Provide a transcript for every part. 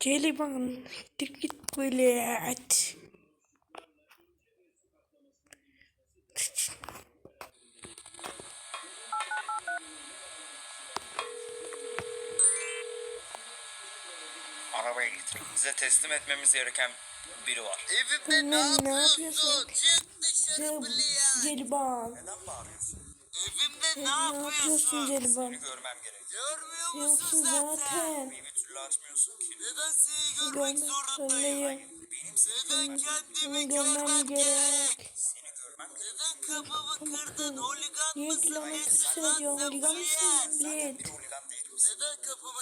Ceylan git böyle at. Arabaya getir. Bize teslim etmemiz gereken biri var. Evimde ne ne yapıyorsun? yapıyorsun? Çık dışarı Bilal. Ceylan. Neden bağırıyorsun? Evimde ne Ne yapıyorsun yapıyorsun? Ceylan? Seni görmem gerek. Görmüyor Yoksun musun zaten? zaten. Türlü açmıyorsun ki. Neden seni görmek Görmek zorundayım? zorundayım. Benim Neden kendimi görmem gerek. gerek? Seni görmem. Neden kapımı kırdın? Holigan Niye mısın? Küsür lan ediyorsun? Holigan mısın? Bilet. Neden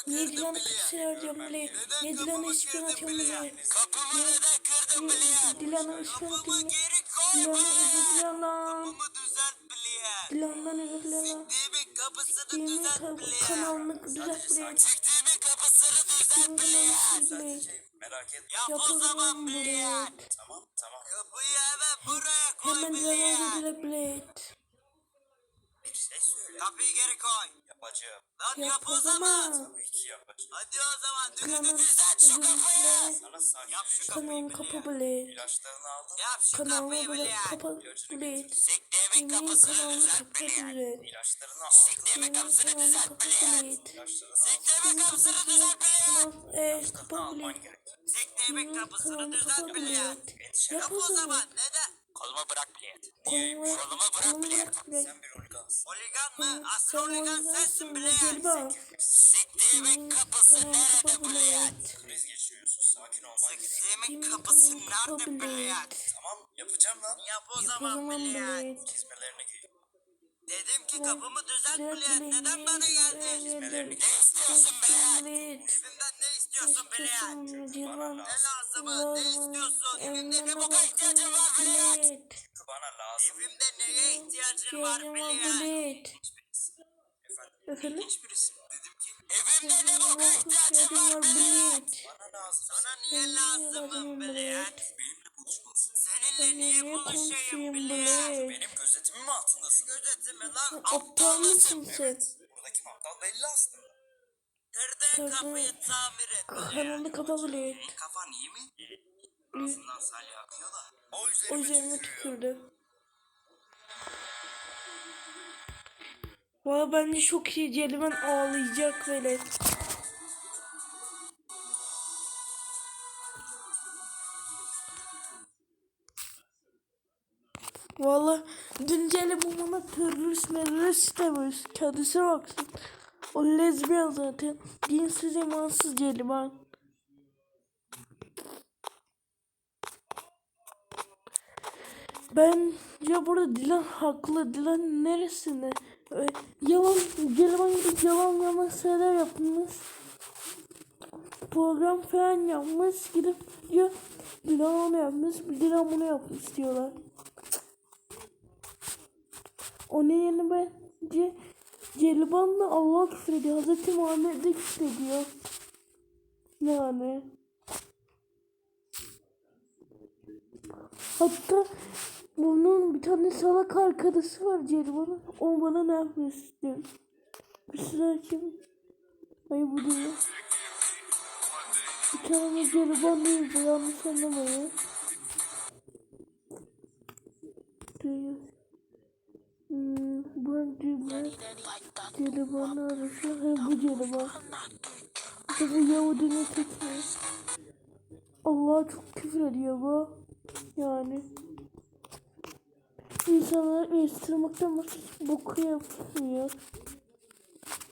Niye kırdın küsür ediyorsun Bilet? Niye Dilan'ı atıyorsun Bilal? Bilet? Kapımı neden kırdın Bilal? Dilan'ı Kapımı atıyorsun geri koy lan. Kapımı düzelt Bilal. Dilan'dan özür dilerim. Siktiğimin kapısını düzelt Bilal. kanalını düzelt Bilet. Zaman Yapalım Bilal. Bilet. Tamam tamam. Kapıyı hemen buraya koy Hemen. Bir şey söyle. Kapıyı geri koy. Yapacağım. Lan Yap yap o zaman. zaman. Tabii ki yapacağım. Hadi o zaman Kanalını düdüğünü düzelt şu özür kapıyı. dile. Sana sakin Yap şu Kanalını kapıyı kapa Bilal. Bilet. İlaçlarını aldın. Yap şu Kanalını kapıyı böyle Bilal. kapa Bilet. Siktiğimin Yemin kapısını kanalını düzelt kapa Bilal. Bilet. İlaçlarını aldın. Siktiğimin Yemin kapısını kanalını düzelt kapa Bilal. Bilet. İlaçlarını aldın. Siktiğimin kapısını düzelt Bilal. Kanal İlaçlarını kapa alman Bilet. gerek. Siktiğimin Yemin kapısını kanalını düzelt kapa Bilal. Bilet. Endişe Yap o zaman. Kolumu bırak Bilal. Kolumu Kolumu bırak Bilet. Sen bir holigansın. Holigan mı? Asıl holigan holigansın sensin Bilal. Siktiğimin kapısı nerede? Bilet. Kriz geçiriyorsun. Sakin olman gerek. Siktiğimin Yemin kapısı nerede? Bilet. Tamam yapacağım lan. Yap o zaman. Bilet. Çizmelerini giy. Dedim ki kapımı düzelt. Bilet. Neden bana geldin? Çizmelerini Ne giy. istiyorsun Bilal? Bilet. Evimden ne istiyorsun Bilal? Ceylan. Ne lazım? Ne istiyorsun? Evimde ne boka ihtiyacın var? Çünkü bana lazım. Evimde neye ihtiyacın var? Bilet. Efendim. Efendim? Hiçbirisi. İhtiyacın var lazım. Sana niye lazımım Bilal? Benimle buluşmalısın. Seninle niye buluşayım? Bilet? Benim gözetimim mi altındasın? Gözetimi lan Aptal mısın sen? Buradaki aptal belli aslında. Kırdığın kapıyı tamir et Bilal. Kanalı kapa Bilet. Kafan iyi mi? Ağzından salya akıyor da. O üzerime tükürdü. Valla bence çok iyi. Celimen ağlayacak böyle. Valla dün Celimen bana terörist merörist demiş. Kendisi baksın. O lezbiyen zaten. Dinsiz imansız Celimen. Ben ya burada Dilan haklı. Dilan neresinde? Yalan, yalan yalan şeyler yapmış. Program falan yapmış. Gidip diyor Dilan onu yapmış. Dilan bunu yapmış diyorlar. Onun yerine bence Celiban'la Allah küfrediyor. Hazreti Muhammed'e küfrediyor. Yani. Hatta bunun bir tane salak arkadaşı var Celiban'ın. O bana ne yapmış istiyor. Bir sıra kim? Ay bu değil. Bir tane Celiban değil bu yanlış anlamayın. Değil. Hmm, bu Celiban. Celiban'ı arasın. He bu Celiban. İşte bu Yahudinin teki. Allah çok küfür ediyor bu. Yani. İnsanlar eleştirmekten başka hiç boku yapmıyor.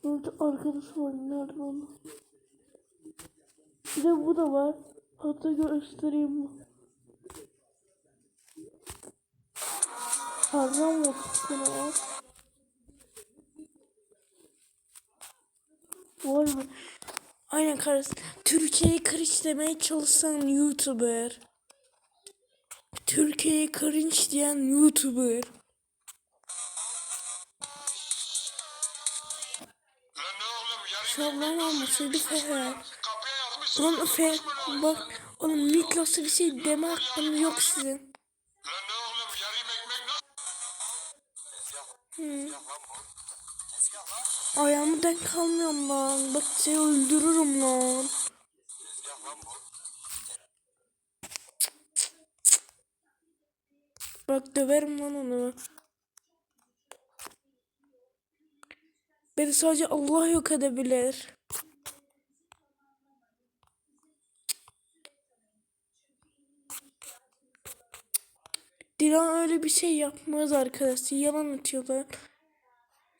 Burada arkadaşı var. Nerede onu? Bir de bu da var. Hatta göstereyim mi? Haram vakitleri var. Vay be. Aynen karısı. Türkiye'yi kırış demeye çalışsan YouTuber. Türkiye'yi cringe diyen YouTuber. Lan Şaban olmasaydı Feher. kapıya yazmışsın. Oğlum Fe bak oğlum Miklos'a bir şey deme hakkında yok sizin. Lan nasıl? Ayağımı denk kalmıyorum lan. Bak seni öldürürüm lan. Bak döverim lan onu. Beni sadece Allah yok edebilir. Dilan öyle bir şey yapmaz arkadaşlar. Yalan atıyorlar.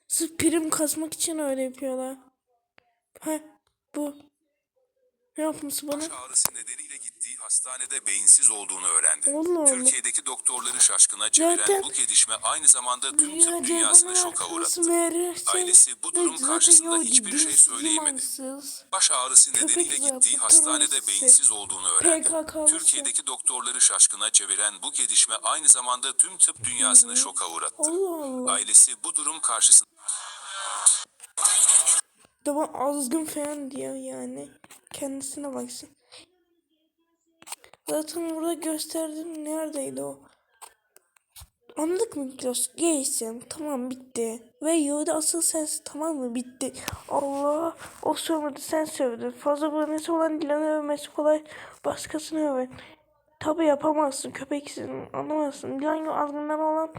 Sırf prim kasmak için öyle yapıyorlar. Ha bu. Ne yapması bana? Baş ağrısı hastanede beyinsiz olduğunu öğrendi. Allah Allah. Türkiye'deki doktorları şaşkına çeviren bu gelişme aynı zamanda tüm tıp dünyasını şoka uğrattı. Ailesi bu durum karşısında hiçbir şey söyleyemedi. Baş ağrısı nedeniyle gittiği hastanede beyinsiz olduğunu öğrendi. Türkiye'deki doktorları şaşkına çeviren bu gelişme aynı zamanda tüm tıp dünyasını şoka uğrattı. Ailesi bu durum karşısında Da bana azgın falan diyor yani. Kendisine baksın. Zaten burada gösterdim. Neredeydi o? Anladık mı Kilos? Gaysin. Tamam bitti. Ve Yoda asıl sensin. Tamam mı? Bitti. Allah. O sövmedi. Sen sövdün. Fazla abonesi olan Dilan'ı övmesi kolay. Başkasını öven. Tabi yapamazsın. Köpeksin. Anlamazsın. Dilan gibi azgınlar olan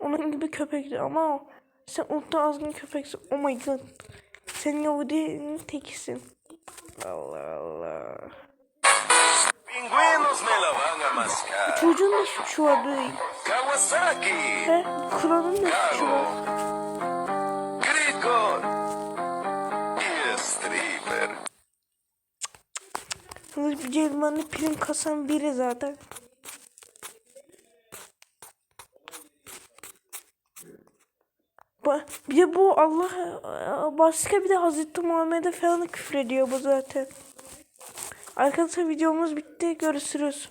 onun gibi köpekti. Ama sen ultra azgın köpeksin. Oh my god. Sen Yahudi'nin tekisin. Allah Allah. Pingüinos Çocuğun da suçu var. Kawasaki. He? Kur'an'ın da suçu var. Kılıç bir celmanı prim kasan biri zaten. Bir de bu Allah başka bir de Hazreti Muhammed'e falan küfür ediyor bu zaten. Arkadaşlar videomuz bitti. Görüşürüz.